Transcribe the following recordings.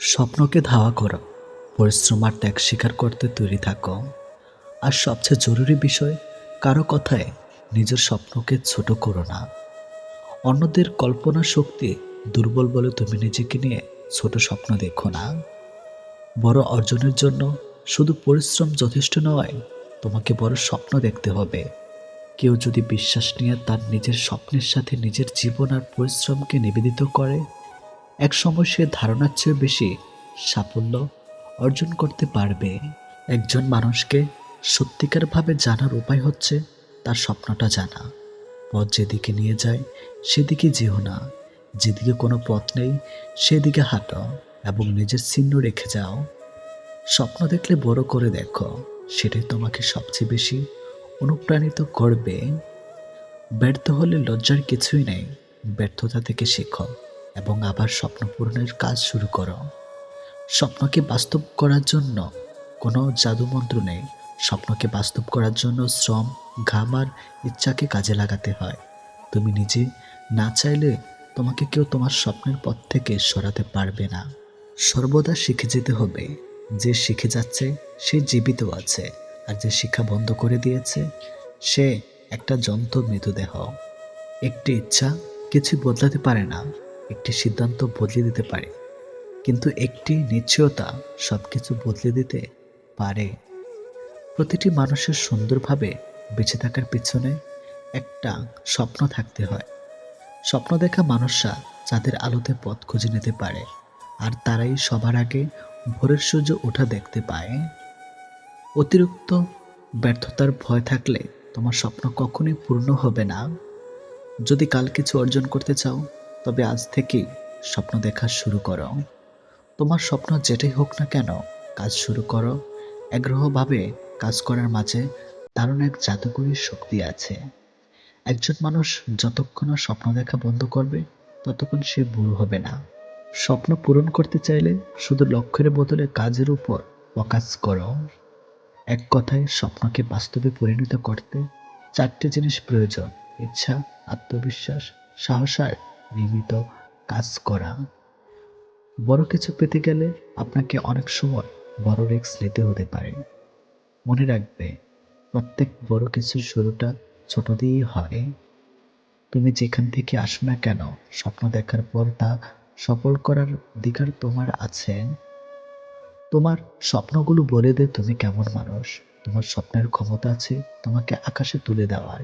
স্বপ্নকে ধাওয়া করো পরিশ্রম আর ত্যাগ স্বীকার করতে তৈরি থাকো। আর সবচেয়ে জরুরি বিষয়, কারও কথায় নিজের স্বপ্নকে ছোট করো না। অন্যদের কল্পনা শক্তি দুর্বল বলে তুমি নিজেকে নিয়ে ছোট স্বপ্ন দেখো না। বড় অর্জনের জন্য শুধু পরিশ্রম যথেষ্ট নয়, তোমাকে বড় স্বপ্ন দেখতে হবে। কেউ যদি বিশ্বাস নিয়ে তার নিজের স্বপ্নের সাথে নিজের জীবন আর পরিশ্রমকে নিবেদিত করে এক সময় সে ধারণার চেয়ে বেশি সাফল্য অর্জন করতে পারবে। একজন মানুষকে সত্যিকারভাবে জানার উপায় হচ্ছে তার স্বপ্নটা জানা। পথ যেদিকে নিয়ে যায়, সেদিকে যেও না। যেদিকে কোনো পথ নেই, সেদিকে হাঁটো এবং নিজের চিহ্ন রেখে যাও। স্বপ্ন দেখলে বড় করে দেখো, সেটাই তোমাকে সবচেয়ে বেশি অনুপ্রাণিত করবে। ব্যর্থ হলে লজ্জার কিছুই নেই, ব্যর্থতা থেকে শেখো। এবং আবার স্বপ্ন পূরণের কাজ শুরু করো। স্বপ্নকে বাস্তব করার জন্য কোনো জাদুমন্ত্র নেই। স্বপ্নকে বাস্তব করার জন্য শ্রম, ঘাম আর ইচ্ছাকে কাজে লাগাতে হয়। তুমি নিজে না চাইলে তোমাকে কেউ তোমার স্বপ্নের পথ থেকে সরাতে পারবে না। সর্বদা শিখে যেতে হবে, যে শিখে যাচ্ছে, সে জীবিত আছে, আর যে শিক্ষা বন্ধ করে দিয়েছে, সে একটা যন্ত্র মৃতদেহ। একটি ইচ্ছা কিছু বদলাতে পারে না। একটি সিদ্ধান্ত বদলে দিতে পারে। কিন্তু একটি নিশ্চয়তা সব কিছু বদলে দিতে পারে। প্রতিটি মানুষের সুন্দরভাবে বেঁচে থাকার পিছনে একটা স্বপ্ন থাকতে হয়। স্বপ্ন দেখা মানুষরা যাদের আলোতে পথ খুঁজে নিতে পারে, আর তারাই সবার আগে ভোরের সূর্য ওঠা দেখতে পায়। অতিরিক্ত ব্যর্থতার ভয় থাকলে তোমার স্বপ্ন কখনোই পূর্ণ হবে না। যদি কাল কিছু অর্জন করতে চাও তবে আজ থেকেই স্বপ্ন দেখা শুরু করো। তোমার স্বপ্ন যেটাই হোক না কেন, কাজ শুরু করো। আগ্রহভাবে কাজ করার মাঝে দারুণ এক জাদুকরী শক্তি আছে। একজন মানুষ যতক্ষণ স্বপ্ন দেখা বন্ধ করবে, ততক্ষণ সে বুড়ো হবে না। স্বপ্ন পূরণ করতে চাইলে শুধু লক্ষ্যের বদলে কাজের উপর ফোকাস করো। এক কথায়, স্বপ্নকে বাস্তবে পরিণত করতে চারটে জিনিস প্রয়োজন, ইচ্ছা, আত্মবিশ্বাস, সাহস আর নিয়মিত কাজ করা। বড় কিছু পেতে গেলে আপনাকে অনেক সময় বড় রিস্ক নিতে হতে পারে। মনে রাখবে, প্রত্যেক বড় কিছুর শুরুটা ছোট দিয়েই হয়। তুমি যেখান থেকে আসো না কেন, স্বপ্ন দেখার পর তা সফল করার অধিকার তোমার আছে। তোমার স্বপ্নগুলো বলে দে তুমি কেমন মানুষ। তোমার স্বপ্নের ক্ষমতা আছে তোমাকে আকাশে তুলে দেওয়ার।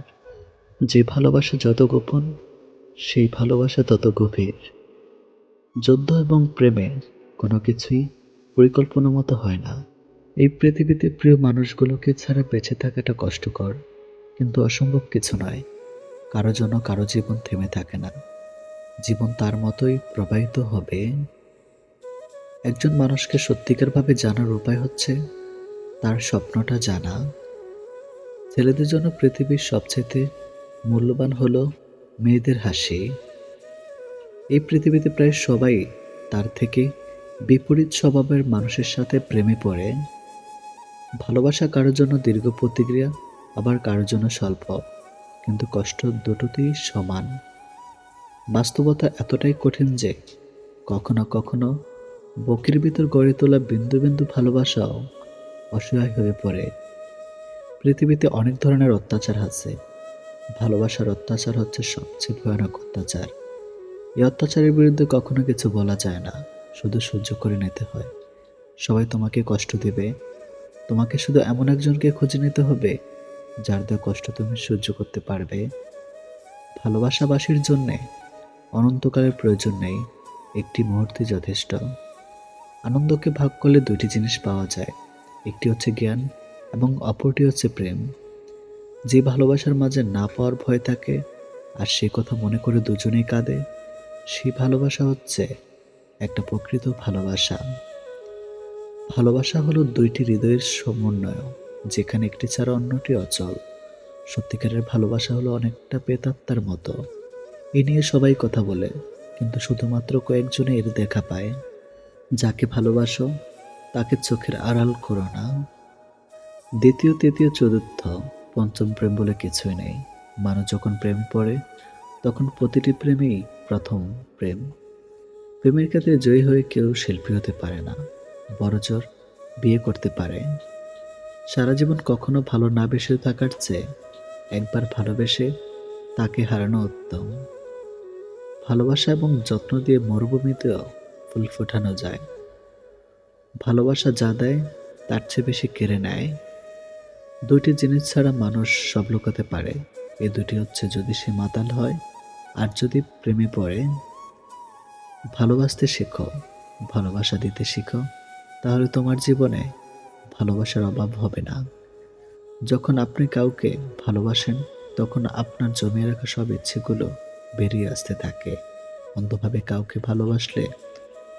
যে ভালোবাসা যত গোপন সেই ভালোবাসা তত গভীর। যুদ্ধ এবং প্রেমে কোনো কিছুই পরিকল্পনা মতো হয় না। এই পৃথিবীতে প্রিয় মানুষগুলোকে ছাড়া বেঁচে থাকাটা কষ্টকর, কিন্তু অসম্ভব কিছু নয়। কারও জন্য কারও জীবন থেমে থাকে না। জীবন তার মতোই প্রবাহিত হবে। একজন মানুষকে সত্যিকারভাবে জানার উপায় হচ্ছে তার স্বপ্নটা জানা। ছেলেদের জন্য পৃথিবীর সবচেয়ে মূল্যবান হলো মেয়েদের হাসি। এই পৃথিবীতে প্রায় সবাই তার থেকে বিপরীত স্বভাবের মানুষের সাথে প্রেমে পড়ে। ভালোবাসা কারোর জন্য দীর্ঘ প্রতিক্রিয়া, আবার কারোর জন্য স্বল্প। কিন্তু কষ্ট দুটোতেই সমান। বাস্তবতা এতটাই কঠিন যে কখনো কখনো বকির ভিতর গড়ে তোলা বিন্দু বিন্দু ভালোবাসাও অসহায় হয়ে পড়ে। পৃথিবীতে অনেক ধরনের অত্যাচার আছে। ভালোবাসার অত্যাচার হচ্ছে সবচেয়ে ভয়ানক অত্যাচার। এই অত্যাচারের বিরুদ্ধে কখনো কিছু বলা যায় না, শুধু সহ্য করে নিতে হয়। সবাই তোমাকে কষ্ট দেবে। তোমাকে শুধু এমন একজনকে খুঁজে নিতে হবে, যার দেওয়া কষ্ট তুমি সহ্য করতে পারবে। ভালোবাসাবাসীর জন্যে অনন্তকালের প্রয়োজন নেই, একটি মুহূর্তে যথেষ্ট। আনন্দকে ভাগ করলে দুটি জিনিস পাওয়া যায়, একটি হচ্ছে জ্ঞান এবং অপরটি হচ্ছে প্রেম। যে ভালোবাসার মাঝে না পাওয়ার ভয় থাকে আর সে কথা মনে করে দুজনেই কাঁদে, সেই ভালোবাসা হচ্ছে একটা প্রকৃত ভালোবাসা। ভালোবাসা হলো দুইটি হৃদয়ের সমন্বয়, যেখানে একটি ছাড়া অন্যটি অচল। সত্যিকারের ভালোবাসা হলো অনেকটা পেতাত্মার মতো। এ নিয়ে সবাই কথা বলে, কিন্তু শুধুমাত্র কয়েকজনে এর দেখা পায়। যাকে ভালোবাসো, তাকে চোখের আড়াল করো না। দ্বিতীয়, তৃতীয়, চতুর্থ। পঞ্চম প্রেম বলে কিছুই নেই। মানুষ যখন প্রেম পড়ে তখন প্রতিটি প্রেমেই প্রথম প্রেম। প্রেমের ক্ষেত্রে জয়ী হয়ে কেউ শিল্পী হতে পারে না বড়জোর বিয়ে করতে পারে। সারা জীবন কখনো ভালো না বেসে থাকার চেয়ে একবার ভালোবেসে তাকে হারানো উত্তম। ভালোবাসা এবং যত্ন দিয়ে মরুভূমিতেও ফুল ফোটানো যায়। ভালোবাসা যা দেয়, তার চেয়ে বেশি কেড়ে নেয়। দুইটি জিনিস ছাড়া মানুষ সব লুকাতে পারে। এ দুটি হচ্ছে যদি সে মাতাল হয়, আর যদি প্রেমে পড়ে, ভালোবাসতে শেখো, ভালোবাসা দিতে শিখো, তাহলে তোমার জীবনে ভালোবাসার অভাব হবে না। যখন আপনি কাউকে ভালোবাসেন, তখন আপনার জমিয়ে রাখা সব ইচ্ছেগুলো বেরিয়ে আসতে থাকে। অন্ধভাবে কাউকে ভালোবাসলে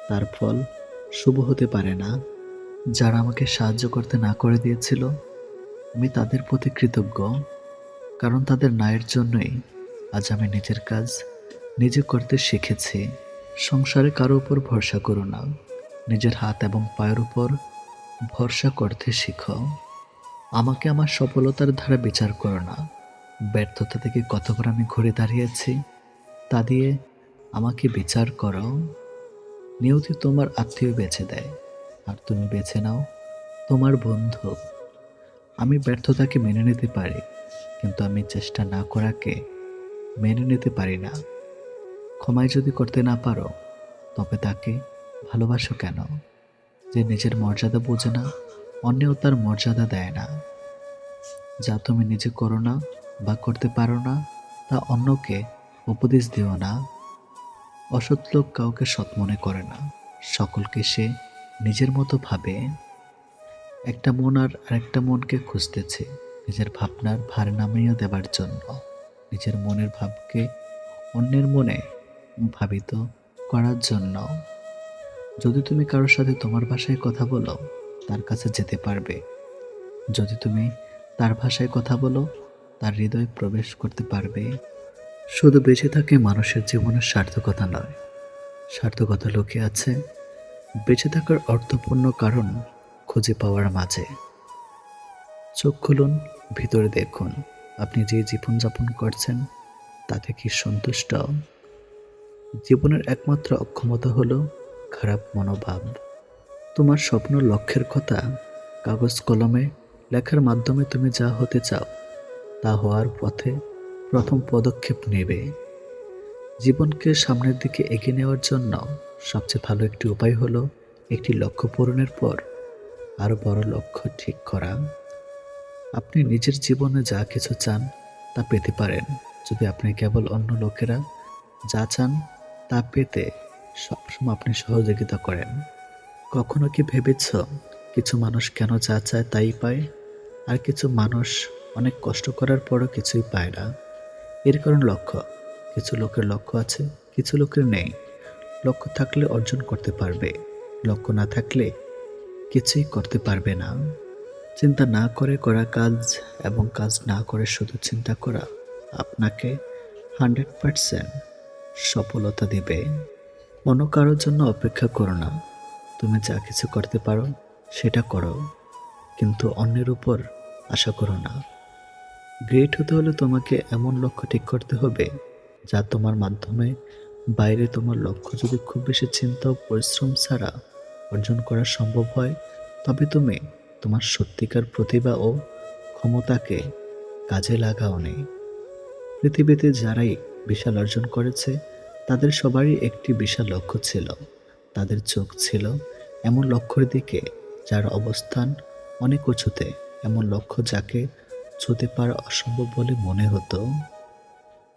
তার ফল শুভ হতে পারে না। যারা আমাকে সাহায্য করতে না করে দিয়েছিল আমি তাদের প্রতি কৃতজ্ঞ, কারণ তাদের নায়ের জন্যই আজ আমি নিজের কাজ নিজে করতে শিখেছি। সংসারে কারও উপর ভরসা করো না। নিজের হাত এবং পায়ের উপর ভরসা করতে শিখো। আমাকে আমার সফলতার ধারা বিচার করো না। ব্যর্থতা থেকে কতবার আমি ঘুরে দাঁড়িয়েছি, তা দিয়ে আমাকে বিচার করো। নিয়তি তোমার আত্মীয় বেছে দেয়, আর তুমি বেছে নাও তোমার বন্ধু। আমি ব্যর্থতাকে মেনে নিতে পারি, কিন্তু আমি চেষ্টা না করাকে মেনে নিতে পারি না। ক্ষমায় যদি করতে না পারো, তবে তাকে ভালোবাসো কেন? যে নিজের মর্যাদা বোঝে না, অন্যেও তার মর্যাদা দেয় না। যা তুমি নিজে করো না বা করতে পারো না, তা অন্যকে উপদেশ দিও না। অসৎ লোক কাউকে সৎ মনে করে না, সকলকে সে নিজের মতো ভাবে। একটা মন আর আরেকটা মনকে খুঁজতেছে। নিজের ভাবনার ভার নামিয়ে দেবার জন্য। নিজের মনের ভাবকে অন্যের মনে ভাবিত করার জন্য। যদি তুমি কারোর সাথে তোমার ভাষায় কথা বলো, তার কাছে যেতে পারবে। যদি তুমি তার ভাষায় কথা বলো, তার হৃদয়ে প্রবেশ করতে পারবে। শুধু বেঁচে থাকে মানুষের জীবনের সার্থকতা নয়। সার্থকতা লুকিয়ে আছে। বেঁচে থাকার অর্থপূর্ণ কারণ খুঁজে পাওয়ার মাঝে। চোখ খুলুন, ভিতরে দেখুন। আপনি যে জীবনযাপন করছেন, তাতে কি সন্তুষ্ট? জীবনের একমাত্র অক্ষমতা হলো খারাপ মনোভাব। তোমার স্বপ্ন লক্ষ্যের কথা, কাগজ কলমে, লেখার মাধ্যমে তুমি যা হতে চাও, তা হওয়ার পথে প্রথম পদক্ষেপ নেবে। জীবনকে সামনের দিকে এগিয়ে নেওয়ার জন্য সবচেয়ে ভালো একটি উপায় হলো একটি লক্ষ্য পূরণের পর আরও বড় লক্ষ্য ঠিক করা। আপনি নিজের জীবনে যা কিছু চান তা পেতে পারেন। যদি আপনি কেবল অন্য লোকেরা যা চান তা পেতে সবসময় আপনি সহযোগিতা করেন। কখনো কি ভেবেছ কিছু মানুষ কেন যা চায় তাই পায়? আর কিছু মানুষ অনেক কষ্ট করার পরও কিছুই পায় না। এর কারণ লক্ষ্য। কিছু লোকের লক্ষ্য আছে, কিছু লোকের নেই। লক্ষ্য থাকলে অর্জন করতে পারবে। লক্ষ্য না থাকলে কিছুই করতে পারবে না। চিন্তা না করে করা কাজ এবং কাজ না করে শুধু চিন্তা করা আপনাকে হান্ড্রেড পারসেন্ট সফলতা দিবে। অন্য কারোর জন্য অপেক্ষা করো না। তুমি যা কিছু করতে পারো সেটা করো। কিন্তু অন্যের উপর আশা করো না। গ্রেট হতে হলে তোমাকে এমন লক্ষ্য ঠিক করতে হবে যা তোমার মাধ্যমে বাইরে তোমার লক্ষ্য যদি খুব বেশি চিন্তা ও পরিশ্রম ছাড়া অর্জন করা সম্ভব হয়, তবে তুমি তোমার সত্যিকার প্রতিভা ও ক্ষমতাকে কাজে লাগাও নেই পৃথিবীতে যারাই বিশাল অর্জন করেছে, তাদের সবারই একটি বিশাল লক্ষ্য ছিল। তাদের চোখ ছিল এমন লক্ষ্যের দিকে যার অবস্থান অনেক উঁচুতে, এমন লক্ষ্য যাকে ছুতে পারা অসম্ভব বলে মনে হতো।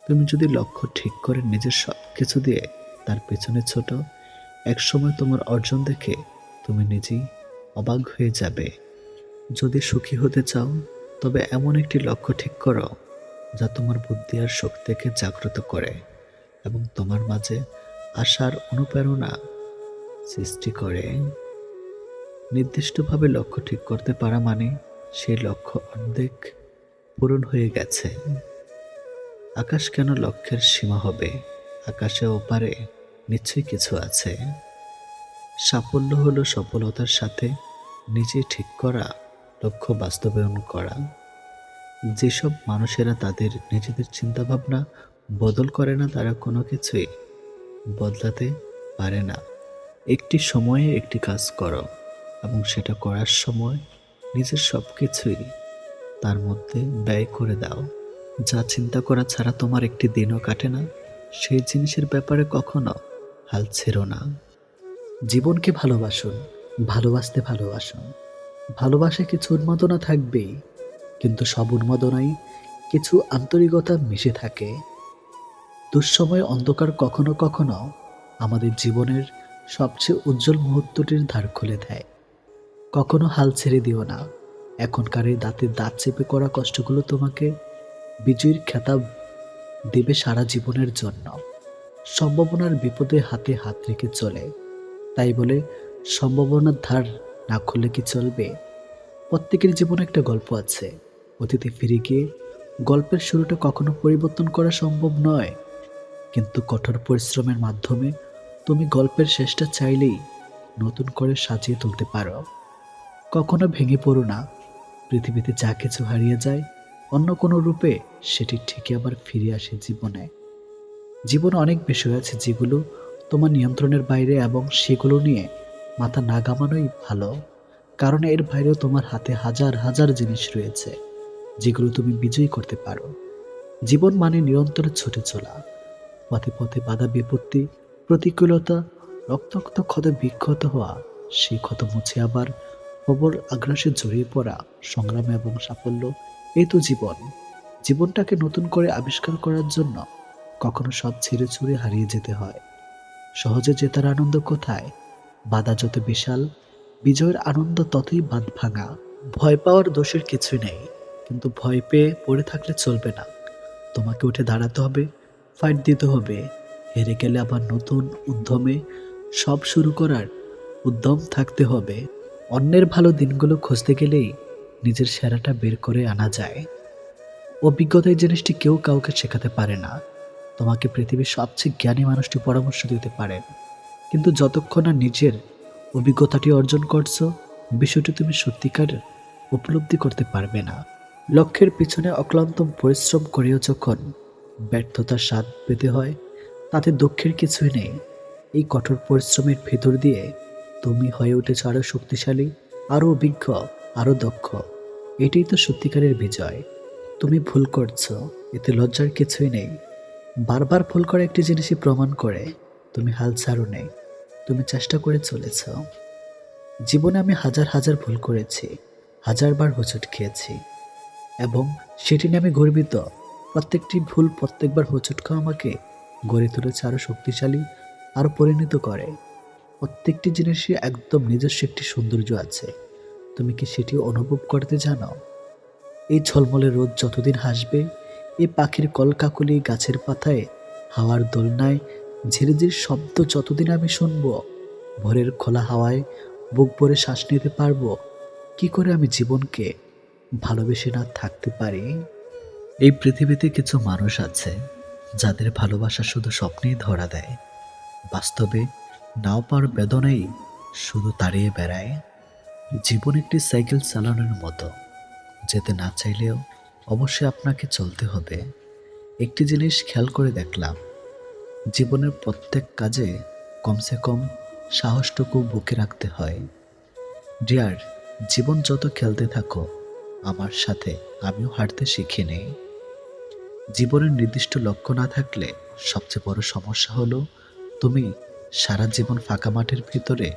তুমি যদি লক্ষ্য ঠিক করে নিজের সব কিছু দিয়ে তার পেছনে ছোট একসময় তোমার অর্জন দেখে তুমি নিজেই অবাক হয়ে যাবে। যদি সুখী হতে চাও, তবে এমন একটি লক্ষ্য ঠিক করো, যা তোমার বুদ্ধি আর শক্তিকে জাগ্রত করে এবং তোমার মাঝে আশার অনুপ্রেরণা সৃষ্টি করে। নির্দিষ্টভাবে লক্ষ্য ঠিক করতে পারা মানে সেই লক্ষ্য অর্ধেক পূরণ হয়ে গেছে। আকাশ কেন লক্ষ্যের সীমা হবে? আকাশে ওপারে নিশ্চয়ই কিছু আছে। সাফল্য হলো সফলতার সাথে নিজে ঠিক করা, লক্ষ্য বাস্তবায়ন করা। যেসব মানুষেরা তাদের নিজেদের চিন্তাভাবনা বদল করে না, তারা কোনো কিছুই বদলাতে পারে না। একটি সময়ে একটি কাজ করো এবং সেটা করার সময় নিজের সব কিছুই তার মধ্যে ব্যয় করে দাও। যা চিন্তা করা ছাড়া তোমার একটি দিনও কাটে না। সেই জিনিসের ব্যাপারে কখনো হাল ছেড়ো না। জীবনকে ভালোবাসুন, ভালোবাসতে ভালোবাসুন। ভালোবাসে কিছু উন্মাদনা থাকবেই, কিন্তু সব উন্মাদনাই কিছু আন্তরিকতা মিশে থাকে। দুঃসময় অন্ধকার কখনো কখনো আমাদের জীবনের সবচেয়ে উজ্জ্বল মুহূর্তটির ধার খুলে দেয়। কখনো হাল ছেড়ে দিও না। এখনকার এই দাঁতের দাঁত চেপে করা কষ্টগুলো তোমাকে বিজয়ীর খেতাব দেবে সারা জীবনের জন্য। সম্ভাবনার বিপদে হাতে হাত রেখে চলে। তাই বলে, সম্ভাবনার ধার না খুললে কি চলবে? প্রত্যেকের জীবনে একটা গল্প আছে। অতীতে ফিরে গিয়ে গল্পের শুরুটা কখনো পরিবর্তন করা সম্ভব নয়। কিন্তু কঠোর পরিশ্রমের মাধ্যমে তুমি গল্পের শেষটা চাইলেই নতুন করে সাজিয়ে তুলতে পারো। কখনো ভেঙে পড়ো না। পৃথিবীতে যা কিছু হারিয়ে যায়, অন্য কোনো রূপে সেটি ঠিকই আবার ফিরে আসে জীবনে। জীবনে অনেক বিষয় আছে যেগুলো তোমার নিয়ন্ত্রণের বাইরে এবং সেগুলো নিয়ে মাথা না ঘামানোই ভালো। কারণ এর বাইরেও তোমার হাতে হাজার হাজার জিনিস রয়েছে যেগুলো তুমি বিজয়ী করতে পারো। জীবন মানে নিরন্তর ছুটে চলা। পথে পথে বাধা বিপত্তি, প্রতিকূলতা, রক্তাক্ত ক্ষতে, বিক্ষত হওয়া, সেই ক্ষত মুছে আবার প্রবল আগ্রাসে জড়িয়ে পড়া, সংগ্রাম এবং সাফল্য এই তো জীবন। জীবনটাকে নতুন করে আবিষ্কার করার জন্য কখনো সব ছেড়ে ছুড়ে হারিয়ে যেতে হয়। সহজে জেতার আনন্দ কোথায়? বাধা যত বিশাল, বিজয়ের আনন্দ ততই বাঁধ ভাঙা ভয় পাওয়ার দোষের কিছুই নেই, কিন্তু ভয় পেয়ে পড়ে থাকলে চলবে না। তোমাকে উঠে দাঁড়াতে হবে ফাইট দিতে হবে। হেরে গেলে আবার নতুন উদ্যমে সব শুরু করার উদ্যম থাকতে হবে। অন্যের ভালো দিনগুলো খুঁজতে গেলেই নিজের সেরাটা বের করে আনা যায়। অভিজ্ঞতা এই জিনিসটি কেউ কাউকে শেখাতে পারে না। তোমাকে পৃথিবীর সবচেয়ে জ্ঞানী মানুষটি পরামর্শ দিতে পারেন কিন্তু যতক্ষণ না নিজের অভিজ্ঞতাটি অর্জন করছ, বিষয়টি তুমি সত্যিকার উপলব্ধি করতে পারবে না। লক্ষ্যের পিছনে অক্লান্ত পরিশ্রম করেও যখন ব্যর্থতার স্বাদ পেতে হয়, তাতে দুঃখের কিছুই নেই। এই কঠোর পরিশ্রমের ভেতর দিয়ে তুমি হয়ে উঠেছ আরও শক্তিশালী, আরও অভিজ্ঞ, আরও দক্ষ। এটাই তো সত্যিকারের বিজয়। তুমি ভুল করছ, এতে লজ্জার কিছুই নেই। বারবার ভুল করা একটি জিনিসই প্রমাণ করে তুমি হাল ছাড়ো নেই, তুমি চেষ্টা করে চলেছ। জীবনে আমি হাজার হাজার ভুল করেছি, হাজারবার হোঁচট খেয়েছি, এবং সেটি নিয়ে আমি গর্বিত। প্রত্যেকটি ভুল প্রত্যেকবার হোঁচট খাওয়া আমাকে গড়ে তুলেছে আরও শক্তিশালী আরও পরিণত করে। প্রত্যেকটি জিনিসই একদম নিজস্ব একটি সৌন্দর্য আছে। তুমি কি সেটি অনুভব করতে জানো? এই ঝলমলে রোদ যতদিন হাসবে এই পাখির কলকাকলি গাছের পাতায় হাওয়ার দোলনায় ঝিরিঝির শব্দ যতদিন আমি শুনব, ভোরের খোলা হাওয়ায় বুক ভরে শ্বাস নিতে পারব, কি করে আমি জীবনকে ভালোবেসে না থাকতে পারি? এই পৃথিবীতে কিছু মানুষ আছে, যাদের ভালোবাসা শুধু স্বপ্নেই ধরা দেয়, বাস্তবে নাও পার বেদনাই শুধু তাড়িয়ে বেড়ায়। জীবন একটি সাইকেল চালানোর মতো, যেতে না চাইলেও অবশ্যই আপনাকে চলতে হবে। একটি জিনিস খেয়াল করে দেখলাম। জীবনের প্রত্যেক কাজে কমসে কম সাহসটুকু বুকে রাখতে হয়। ডিয়ার, জীবন যত খেলতে থাকো, আমার সাথে আমিও হাঁটতে শিখে নেই জীবনের নির্দিষ্ট লক্ষ্য না থাকলে সবচেয়ে বড় সমস্যা হলো, তুমি সারা জীবন ফাঁকা মাঠের ভিতরে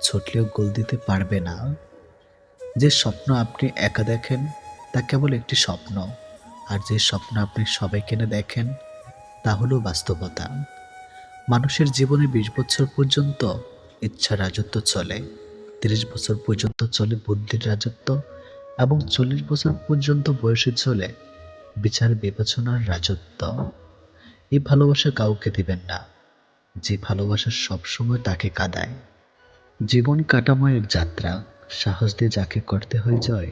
ছুটলেও গোল দিতে পারবে না। যে স্বপ্ন আপনি একা দেখেন তা কেবল একটি স্বপ্ন। আর যে স্বপ্ন আপনি সবাইকে নিয়ে দেখেন, তা হলো বাস্তবতা। মানুষের জীবনে বিশ বছর পর্যন্ত ইচ্ছা রাজত্ব চলে, তিরিশ বছর পর্যন্ত চলে বুদ্ধির রাজত্ব, এবং চল্লিশ বছর পর্যন্ত বয়সে চলে বিচার বিবেচনার রাজত্ব। এই ভালোবাসা কাউকে দিবেন না। যে ভালোবাসা সবসময় তাকে কাঁদায়। জীবন কাটাময় এক যাত্রা, সাহস দিয়ে যাকে করতে হয় জয়।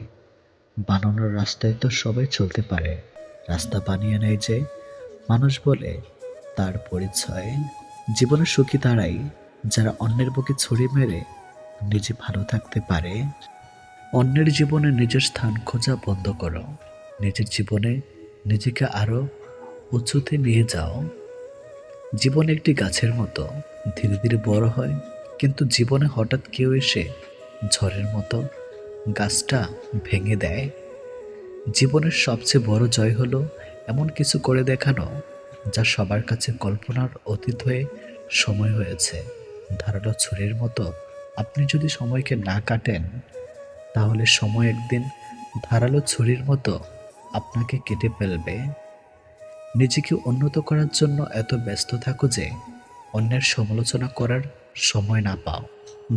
বানানোর রাস্তায় তো সবাই চলতে পারে। রাস্তা বানিয়ে নেয় যে, মানুষ বলে, তার পরিচয় জীবনে সুখী তারাই, যারা অন্যের বুকে ছড়ি মেরে, নিজে ভালো থাকতে পারে। অন্যের জীবনে নিজের স্থান খোঁজা বন্ধ করো। নিজের জীবনে নিজেকে আরও উঁচুতে নিয়ে যাও। জীবন একটি গাছের মতো, ধীরে ধীরে বড় হয়, কিন্তু জীবনে হঠাৎ কেউ এসে ঝড়ের মতো গাছটা ভেঙে দেয়। জীবনের সবচেয়ে বড় জয় হলো এমন কিছু করে দেখানো যা সবার কাছে কল্পনার অতীত হয়ে সময় হয়েছে। ধারালো ছুরির মতো আপনি যদি সময়কে না কাটেন, তাহলে সময় একদিন ধারালো ছুরির মতো আপনাকে কেটে ফেলবে। নিজেকে উন্নত করার জন্য এত ব্যস্ত থাকো যে অন্যের সমালোচনা করার সময় না পাও।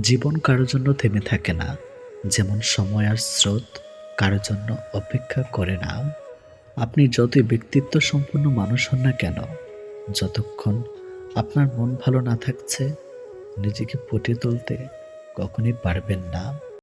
জীবন কারোর জন্য থেমে থাকে না। যেমন সময় আর স্রোত কারোর জন্য অপেক্ষা করে না। আপনি যতই ব্যক্তিত্ব সম্পন্ন মানুষ হন না কেন, যতক্ষণ আপনার মন ভালো না থাকছে, নিজেকে ফুটিয়ে তুলতে কখনই পারবেন না।